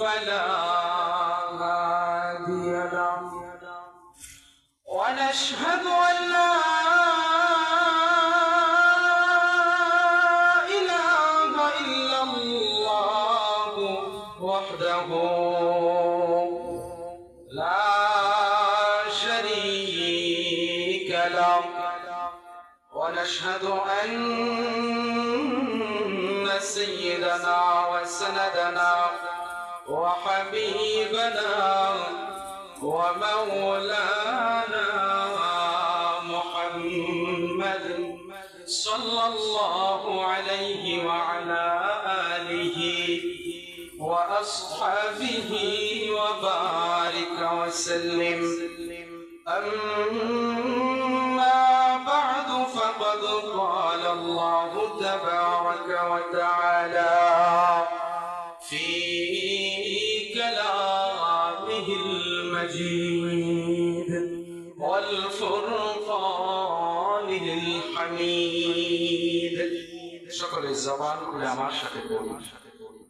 فلا هادي له ونشهد أن وأصحابه وبارك وسلم. أما بعد فقد قال الله تبارك وتعالى في كلامه المجيد والفرقان الحميد. شكر الزبان كل ما شكر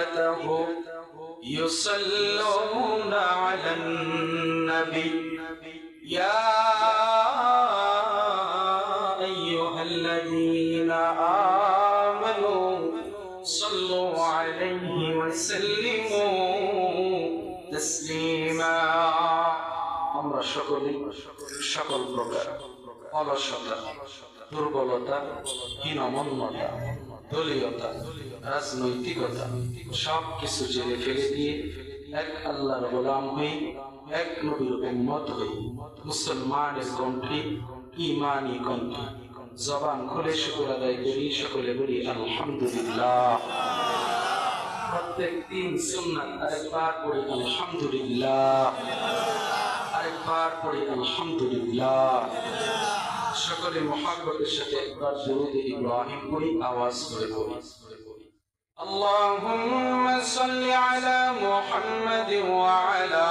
وملائكته يصلون على النبي يا أيها الذين آمنوا صلوا عليه وسلموا تسليما আমরা সকলে সকল প্রকার অলসতা দুর্বলতা হীনমন্যতা দলীয়তা, রাজনৈতিকতা সব কিছু জেলে ফেলে দিয়ে এক আল্লাহর গোলাম হয়ে, এক নবীর উম্মত হয়ে মুসলমানের কণ্ঠে ইমানি কণ্ঠে জবান খুলে শুকুর আদায় করি, সকলে বলি আলহামদুলিল্লাহ। প্রত্যেক দিন সুন্নাত আরেকবার পড়ি আলহামদুলিল্লাহ। আরেকবার পড়ি আলহামদুলিল্লাহ। সকলে মহাব্বতের সাথে একবার দরুদ ইব্রাহিম পড়ি আওয়াজ করে পড়ি اللهم صل على محمد وعلى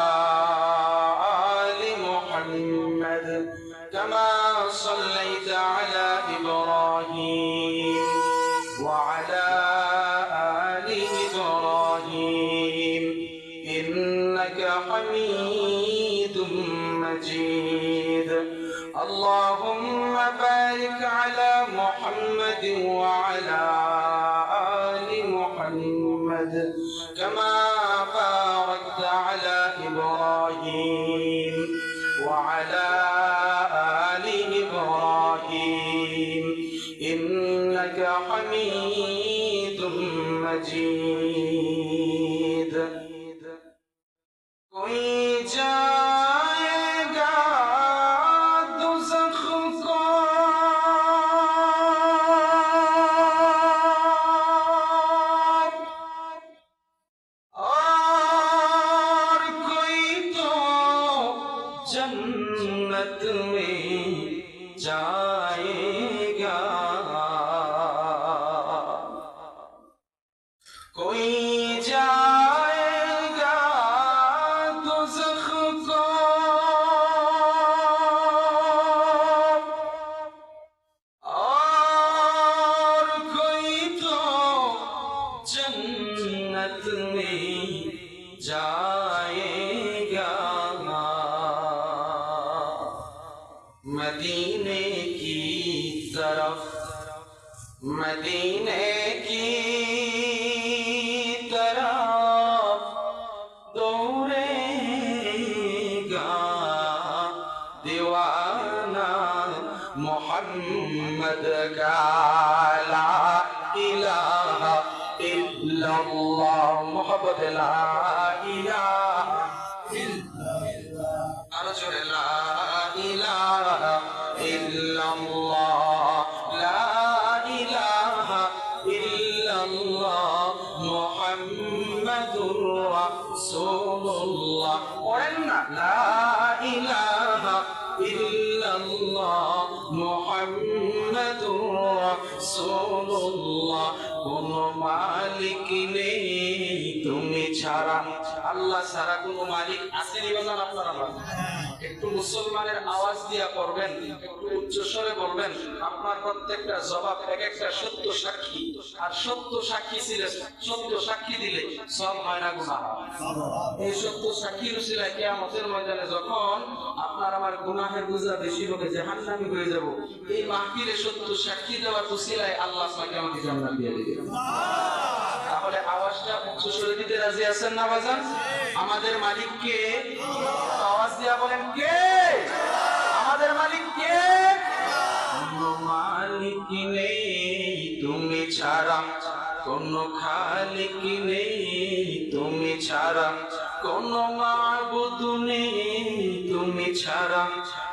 على محمد وعلى آل محمد كما مدك لا إله إلا الله. محبة لا إله إلا الله. أرجو لا إله إلا الله. لا إله إلا الله. محمد رسول الله. لا إله إلا الله. محمد রাসূলুল্লাহ কোন মালিক নেই তুমি ছাড়া আল্লাহ ছাড়া কোন মালিক আছে বাজান আপনারা। একটু মুসলমানের আওয়াজ দিয়া করবেন একটু উচ্চ স্বরে বলবেন, আপনার প্রত্যেকটা জবাব এক একটা সত্য সাক্ষী। আর সত্য সাক্ষী ছিল, সত্য সাক্ষী দিলে সব হয় না গুনাহ। এই সত্য কিয়ামতের ময়দানে যখন আপনার আমার গুনাহের বোঝা বেশি হবে, জাহান্নামী হয়ে যাব, এই মাহফিলে সত্য সাক্ষী দেওয়ার উসিলায় আল্লাহ আমাকে জান্নাত দিয়ে দিবে তাহলে আওয়াজটা উচ্চ স্বরে দিতে রাজি আছেন না বাজান? আমাদের মালিক কে আওয়াজ দিয়া বলেন, কে? আমাদের মালিক কে? মালিক নেই, তুমি ছাড়া। কোন খালিক নেই, তুমি ছাড়া। কোন মাবুদ নেই, তুমি ছাড়া।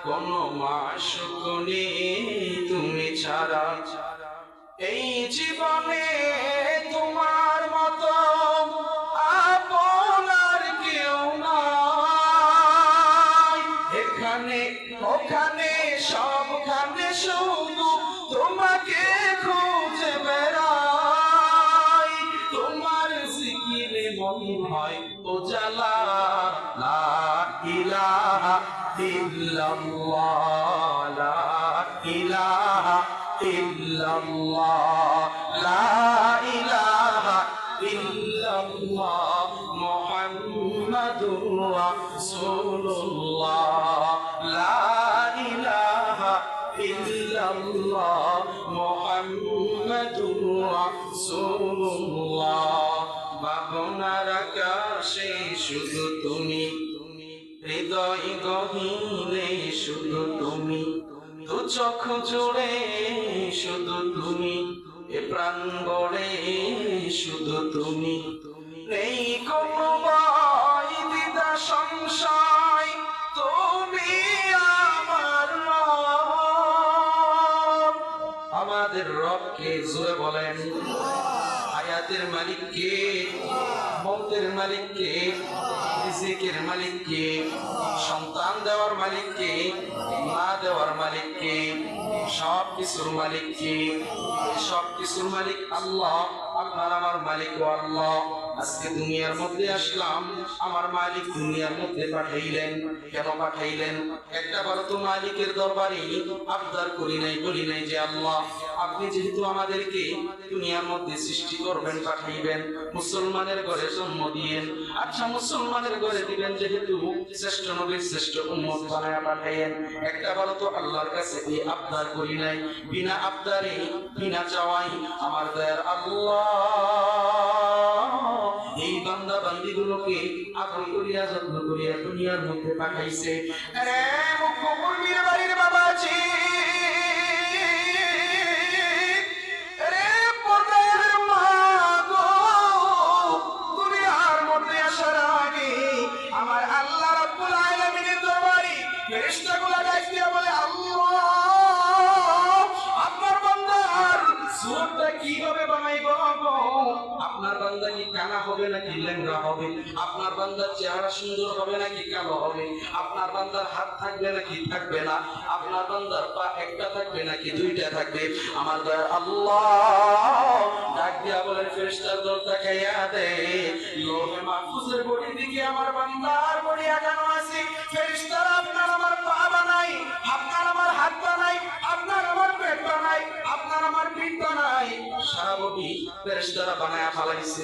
কোন মাসুক নেই, তুমি ছাড়া। এই জীবনে ইল্লাল্লাহ লা ইলাহা ইল্লাল্লাহ লা ইলাহা ইল্লাল্লাহ মুহাম্মাদুর রাসূলুল্লাহ লা ইলাহা ইল্লাল্লাহ মুহাম্মাদুর রাসূলুল্লাহ ভাবনার আকাশে শুধু তুমি হৃদয় গহীনে শুধু তুমি। দু চোখ জুড়ে শুধু তুমি। এ প্রাণ গড়ে শুধু তুমি। নেই কোনো দিদা সংশয়। তুমি আমার আমাদের রবকে জোরে বলেন? আয়াতের মালিক কে? মৌতের মালিক কে? রিজিকের মালিক কে সন্তান দেওয়ার মালিক কে মা দেওয়ার মালিক কে সব কিছুর মালিক কে? সব কিছুর মালিক আল্লাহ আপনার আমার মালিক ও আল্লাহ। আজকে দুনিয়ার মধ্যে আসলাম, আমার মালিক দুনিয়ার মধ্যে পাঠাইলেন। কেন পাঠাইলেন? একটা বার তো মালিকের দরবারে আবদার করি নাই, বলি নাই যে আল্লাহ, আপনি যেহেতু আমাদেরকে দুনিয়ার মধ্যে সৃষ্টি করবেন, পাঠাইবেন, মুসলমানের ঘরে জন্ম দিয়েন। আচ্ছা মুসলমানের ঘরে দিবেন যেহেতু শ্রেষ্ঠ নবীর শ্রেষ্ঠ উম্মত বানায় পাঠাইয়েন। একটা বার তো আল্লাহর কাছে এই আবদার করি নাই। বিনা আবদারে, বিনা চাওয়াই আমার দয়ার আল্লাহ। এই বান্দা বান্দি গুলোকে আপন করিয়া যত্ন করিয়া দুনিয়ার মধ্যে পাঠাইছে। রে মুখ্যমন্ত্রীর হবে নাকি ল্যাংড়া হবে? আপনার বান্দার চেহারা সুন্দর হবে নাকি কালো হবে? আপনার বান্দার হাত থাকবে নাকি থাকবে না? আপনার বান্দার পা একটা থাকবে নাকি দুইটা থাকবে? আমার দয়ার আল্লাহ, ডাক দিয়া বলে, ফেরেশতার দল তাকাইয়া দে। লোহে মাহফুজের বডি দিকে আমার বান্দার বডি আগানো আছে। ফেরেশতারা, আপনার আমার পা বানাই আপনার আমার হাত বানাই আপনার আমার পেট বানাই আপনার আমার পিঠ বানাই সারা বডি ফেরেশতারা বানায়া ফালাইছে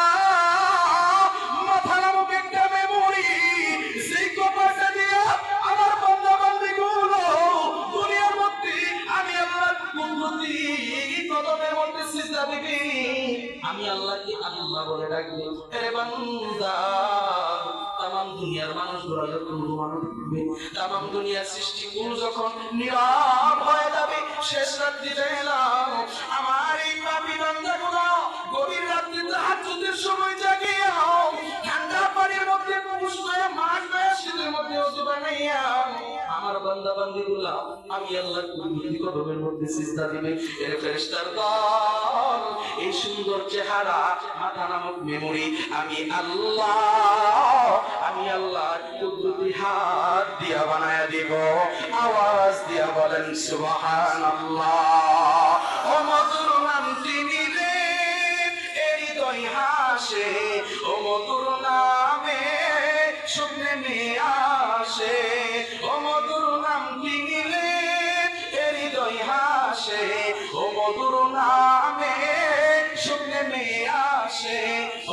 তামাম দুনিয়ার মানুষগুলো যখন যখন নীরব হয়ে যাবে, শেষ রাত্রিতে এলাম। আমার এই পাপি বান্দাগুলো গভীর রাত্রি তাহাজ্জুদের সময় জাগিয়ে ঠান্ডা পানির মধ্যে পুরুষ হয়ে মাছ শীতের মধ্যে ওযু বানাইয়া আমার বান্দা বান্দিগুলা আমি আল্লাহ কুদরতি কদমের মধ্যে সিজদা দিবে এর ফেরেশতার দল এই সুন্দর চেহারা, মাথা নামক মেমোরি আমি আল্লাহ আমি আল্লাহ কুদরতি হাত দিয়া বানায়া দিব। আওয়াজ দিয়া বলেন, সুবহানাল্লাহ। ও মধুর নামটি নিলে এই হৃদয় হাসে, ও মধুর নিয়ে আসে। ও মধুর নাম কি নিলে হৃদয় হাসে। ও মধুর নামে শুনে নিয়ে আসে।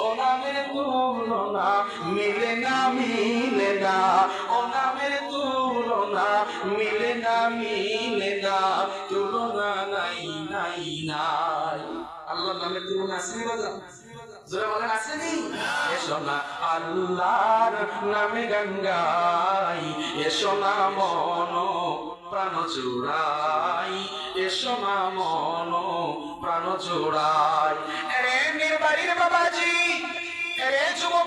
ও নামের তুলনা মিলে না মিলে না। ও নামের তুলনা মিলে না মিলে না। তুলনা নাই নাই নাই। আল্লাহর নামের তুলনা বাজার? জোরে বলেন আসেনি এসো না, আল্লাহর নামে গঙ্গাই এসো না মন প্রাণ জোড়াই। এসো না মন প্রাণ জোড়াই। রে বাবাজি রে যুবক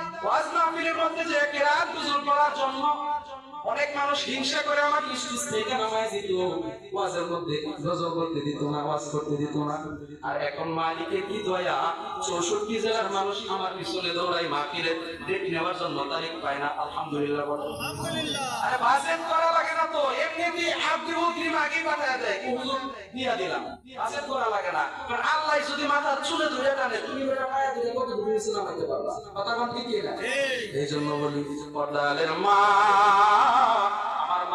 ওয়াজ মাহফিলের মধ্যে যে কেরাত বুজুর পড়ার জন্য অনেক মানুষ হিংসা করে আমার স্টেজ থেকে নামায় দিত ওয়াজের মধ্যে গজল করতে দিত না ওয়াজ করতে দিত না। আর এখন মালিকের কি দয়া চৌষট্টি জেলার মানুষ আমার পিছনে দৌড়াই মাহফিলে ডেট নেওয়ার জন্য তারিখ পায় না আলহামদুলিল্লাহ বলো আরে বাজেট করা লাগে না তো এমনিতে আগে পাঠায় দেয় হুজুর দিয়া দিলাম। বাজেট করা লাগে না। কারণ আল্লাহ যদি মাথার চুলে ধরে টানে তুমি বেটা পায়ে দিলে কত দূরে ইসলাম হতে পারবা? কথা কোন ঠিক না? এই জন্য বলি পর্দালের মা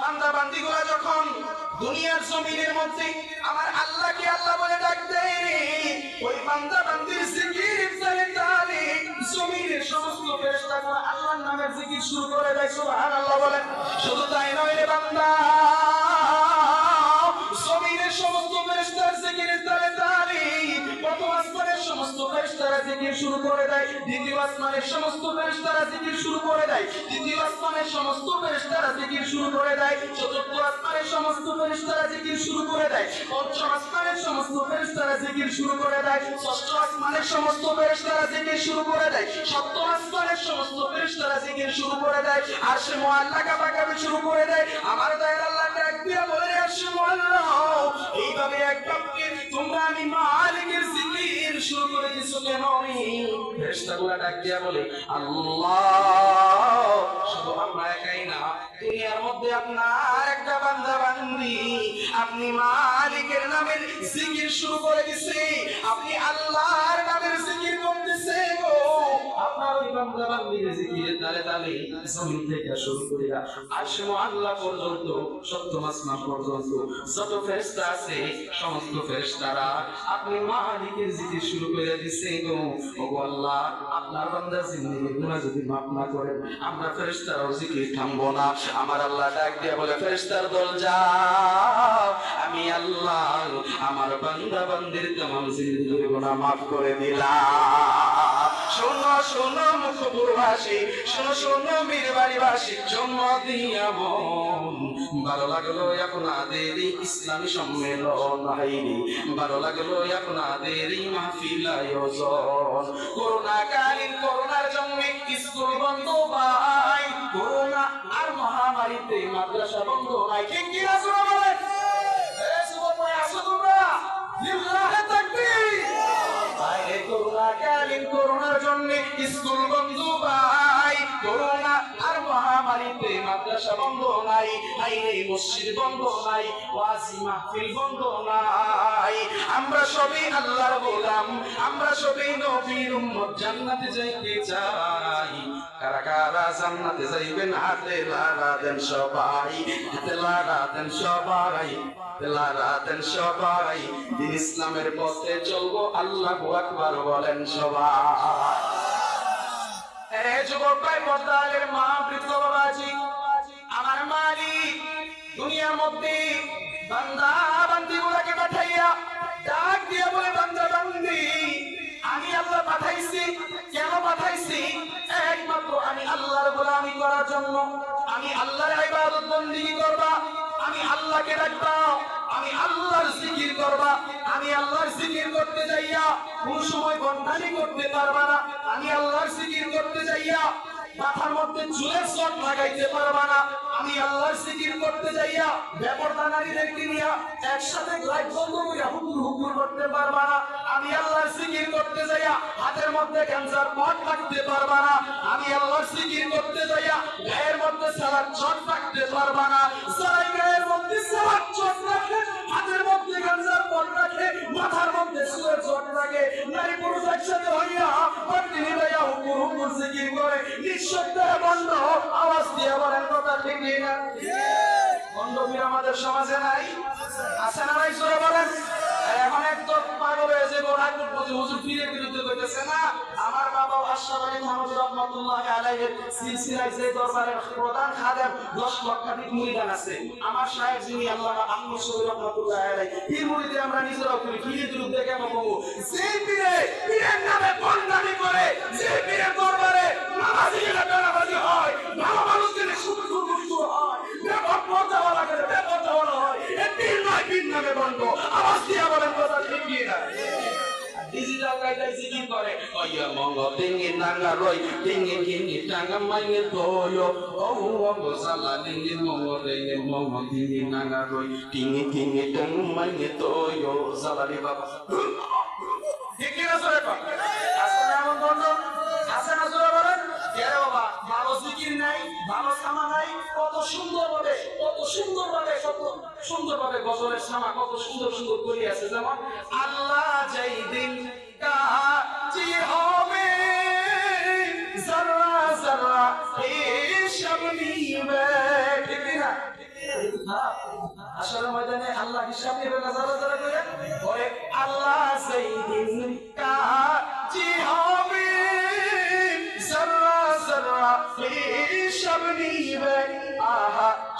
বান্দা বান্দিগুলা যখন দুনিয়ার জমিনের মধ্যে আমার আল্লাহকে আল্লাহ বলে ডাক ওই বান্দা বান্দির জিকির ইফতারে তালে জমিনের সমস্ত ফেরেশতাগুলো আল্লাহর নামের জিকির শুরু করে দেয়, সুবহানাল্লাহ বলেন। শুধু তাই নয় রে বান্দা, জমিনের সমস্ত ফেরেশতার জিকিরের তালে তালে প্রথম আসমানের সমস্ত ফেরেশতারা জিকির শুরু করে দেয়, দ্বিতীয় আসমানের সমস্ত ফেরেশতারা জিকির শুরু করে দেয়, তৃতীয় আসমানের সমস্ত জিকির শুরু করে দেয়। চতুর্থ আসমানের সমস্ত জিকির শুরু করে দেয়। পঞ্চম আসমানের সমস্ত জিকির শুরু করে দেয়। ষষ্ঠ আসমানের সমস্ত জিকির শুরু করে দেয়। সপ্তম আসমানের সমস্ত জিকির শুরু করে দেয়। আর সে মুআল্লা কাবাকাবি শুরু করে দেয়। আমার দয়ার আল্লাহ বলে এইভাবে এক তোমরা আমি জিকির আল্লাহ আপনি মালিকের নামের শুরু করে আপনি আল্লাহর নামের করতেছে গো আপনার ওই জিকিরের থেকে শুরু করিয়া আরশে আল্লাহ পর্যন্ত পর্যন্ত যত ফেরেশতা আছে সমস্ত ফেরেশতারা আপনি মালিকের জিকির শুরু করে দিছে ওগো আল্লাহ যদি মাফ না করেন আমরা থামবো না। আমার আল্লাহ ডাক দিয়া বলে, ফেরেশতার দল যা আমি আল্লাহ আমার বান্দা বান্দির তাম, জিন্দেগির মাফ করে দিলাম। শোনো শোনো শোনো শোনো বীরবাড়িবাসী, জন্ম দিয়া মন ভালো লাগল আপনাদের ইসলামী সম্মেলন হাইরি ভালো লাগল মাহফিল আয়োজন। করোনার জন্য স্কুল বন্ধ ভাই করোনা আর মহামারীতে মাদ্রাসা বন্ধ নাই। ঠিক কি মাদ্রাসা বন্ধ নাই মসজিদ বন্ধ নাই, ওয়াজি মাহফিল বন্ধ নাই। আমরা সবই আল্লাহর গোলাম, আমরা সবই নবীর উম্মত, জান্নাতে যাইতে চাই। কারা কারা জান্নাতে যাইবেন, হাতে লারা দেন সবাই, হাতে লারা দেন সবাই লারা দেন সবাই। দিন ইসলামের পথে চলবো, আল্লাহ আকবার বলেন সবাই। যুবক ভাই মা, বৃদ্ধ বাবাজি আমার দুনিয়ার মধ্যে বান্দা আমি আল্লাহ পাঠাইছি। কেন আমি আল্লাহর গোলামি ইবাদত বন্দেগী করবা, আমি আল্লাহকে ডাকবা, আমি আল্লাহর জিকির করবা। আমি আল্লাহর জিকির করতে যাইয়া কোন সময় বন্ধানি করতে পারবা না। আমি আল্লাহর জিকির করতে যাইয়া মাথার মধ্যে চুলের সব লাগাইতে পারবা না। আমি আল্লাহর জিকির করতে যাইয়া ব্যাপারটা নারীদেরকে নিয়া একসাথে লাইট বন্ধ করে হুকুর হুকুর করতে পারবা না। আমি আল্লাহর জিকির করতে যাইয়া হাতের মধ্যে ক্যান্সার পট আমার বাবা যে দরবারের প্রধান খাদেম 10 লক্ষাধিক মুরিদান আছে। আমার সাহেব আমরা নিজেরাও করি বিরুদ্ধে কেন পীরে পীরের নামে বন্দানি করে যে পীরের দরবারে নামাজিরা বেনামাজি হয় ভালো মানুষদের শুধু দুর্গুপ্ত হয় বেপর পর্দাওয়ালা করে বেপরদাওয়ালা হয় এ পীর নয় পীর নামে বন্ধ আওয়াজ দিয়া বলেন কথা ঠিক কি না ডিজিটাল গাইডাই জিকির করে ওয়া মঙ্গ টিঙ্গি নাঙ্গা রই টিঙ্গি মাইঙ্গে তোয়ো ও মঙ্গ সালা টিঙ্গি মঙ্গ টিঙ্গি মঙ্গ টিঙ্গি নাঙ্গা রই টিঙ্গি কিঙ্গি টাঙ্গা মাইঙ্গে তোয়ো জালারি বাবা ঠিক কি না সরে কর আছে না এমন বন্ধ আছে না সরে বলেন কে রে বাবা ভালো জিকির নাই ভালো সামা নাই কত সুন্দর ভাবে কত সুন্দর ভাবে কত সুন্দর ভাবে গজলের সামা কত সুন্দর সুন্দর করি আছে যেমন আল্লাহ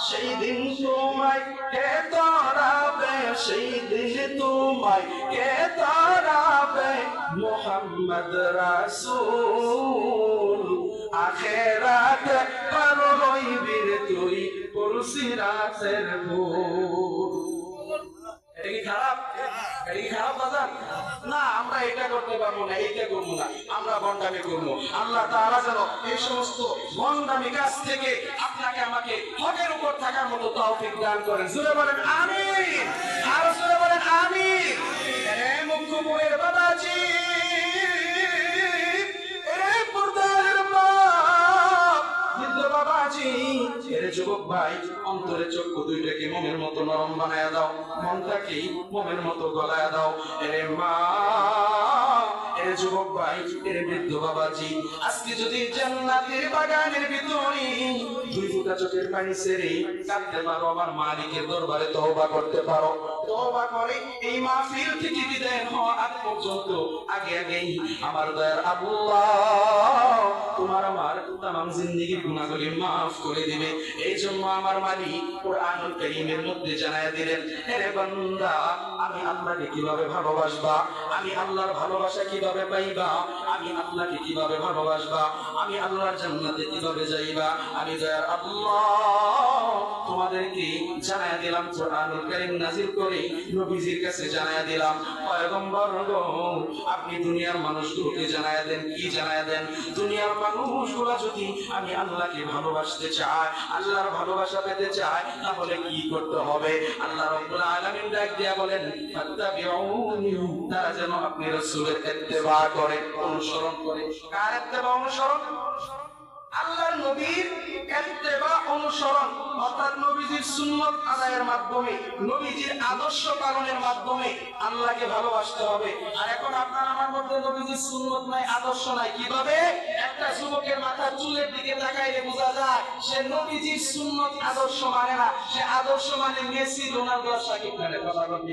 সেই দিন তোমায় কে তারাবে সেই দিন তোমায় কে তারাবে মোহাম্মদ রাসূল, আখেরাত পার হইবির তুই পুরসিরাতের ভূল এটা কি খারাপ? না, আমরা এটা করতে পারব না, এইটা করব না, আমরা বন্ডামি করব। আল্লাহ তাআলা যেন এই সমস্ত বন্ডামি কাজ থেকে আপনাকে আমাকে হকের উপর থাকার মতো তৌফিক দান করেন। জোরে বলেন, আমিন। আরও জোরে বলেন বইয়ের বাবাজি বাবাজি। এরে যুবক ভাই, অন্তরে চক্ষু দুইটাকে মোমের মতো নরম বানায় দাও। মনটাকে মোমের মতো গলায় দাও। এরে মা! এর যুবক ভাই এর বৃদ্ধ বাবাজি, আজকে যদি জান্নাতের বাগানের ভিতরে দুই ফুটা চোখের পানি ছেড়ে কাঁদতে পারো, আমার মালিকের দরবারে তওবা করতে পারো। তওবা করে এই মাহফিল থেকে বিদায় হওয়া আগ পর্যন্ত, আগে আগেই আমার দয়ার আল্লাহ তোমার আমার তাম জিন্দিগির গুণাগুলি মাফ করে দিবে। এই জন্য আমার মালিক কোরআনুল কারীমের মধ্যে জানায় দিলেন, হে বান্দা, আমি আল্লাহকে কীভাবে ভালোবাসবা? আমি আল্লাহর ভালোবাসা কীভাবে পাইবা? আমি আল্লাহকে কীভাবে ভালোবাসবা? আমি আল্লাহর জান্নাতে কীভাবে যাইবা? আমি দয়ার আল্লাহ। তোমাদেরকে জানায় দিলাম, কোরআনুল কারীম নাজিল করে নবীজির কাছে জানায় দিলাম। পয়গম্বর আপনি দুনিয়ার মানুষগুলোকে জানায় দেন, কি জানায় দেন? দুনিয়ার মানুষগুলো যদি আমি আল্লাহকে ভালোবাসতে চায় আল্লাহর ভালোবাসা পেতে চায় তাহলে কি করতে হবে? আল্লাহ রাব্বুল আলামিন ডাক দিয়া বলেন, ফাত্তাবিউনি তারা যেন আপনি রাসূলের ইত্তেবা করে, অনুসরণ করে। কার ইত্তেবা, অনুসরণ? আল্লাহর নবীর অনুসরণ অর্থাৎ নবীজির সুন্নত আদায়ের মাধ্যমে, নবীজির আদর্শ পালনের মাধ্যমে আল্লাহকে ভালোবাসতে হবে। আর এখন আপনার আমার মধ্যে নবীজির সুন্নত নাই, আদর্শ নাই, কীভাবে? একটা যুবকের মাথার চুলের দিকে তাকাইলে বোঝা যায়, সে নবীজির সুন্নত আদর্শ মানে না, সে আদর্শ মানে মেসি, রোনালদো শাকিব খানের কথা বলতে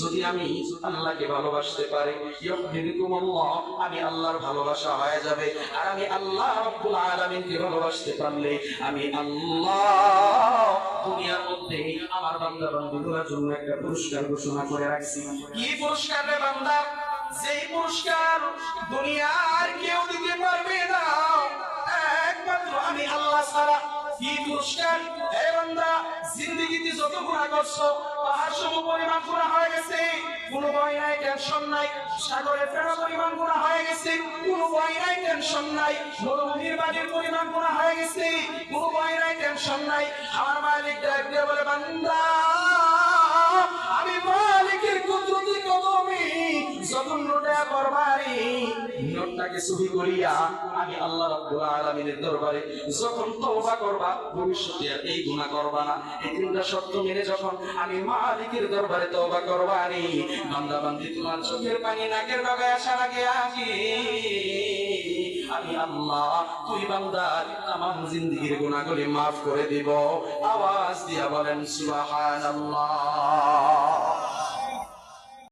যদি আমি আল্লাহকে ভালোবাসতে পারি আমি আল্লাহর ভালোবাসা হয়ে যাবে। আর আমি আল্লাহ রাব্বুল ভালোবাসতে পারলে আমি আল্লাহ দুনিয়ার মধ্যে আমার বান্দা বান্দিগুলোর জন্য একটা পুরস্কার ঘোষণা করে রাখছি। কি পুরস্কার রে বান্দা? যেই পুরস্কার দুনিয়ার কেউ দিতে পারবে না। একমাত্র আমি আল্লাহ ছাড়া কি পুরস্কার? হে বান্দা, জিন্দেগিতে যত গুনাহ করছ পাহাড় সম পরিমাণ গুনাহ হয়ে গেছে, কোনো ভয় নাই টেনশন নাই। সাগরে ফেরা পরিমাণ গুনাহ হয়ে গেছে, কোনো ভয় নাই টেনশন নাই। মরুভূমির বাড়ির পরিমাণ গুনাহ হয়ে গেছে, কোনো ভয় নাই টেনশন নাই। আমার মালিক ডাক দিয়ে বলে, বান্দা আমি মালিকের কুদরতি কদমে যখন নোটা করবারি। নোটটাকে চুরি করিয়া আমি আল্লাহ রাব্বুল আলামিনের দরবারে যখন তওবা করবা, ভবিষ্যতে আর এই গুনাহ করবা না। এই তিনটা শর্ত মেনে যখন আমি মালিকের দরবারে তওবা করবারি বান্দা বান্দি তোমার চোখের পানি নাকের ডগায় আসার আগে আগে আমি আল্লাহ তুই বান্দার তামাম জিন্দেগির গুণাগুলি মাফ করে দিব। আওয়াজ দিয়া বলেন সুবহানাল্লাহ।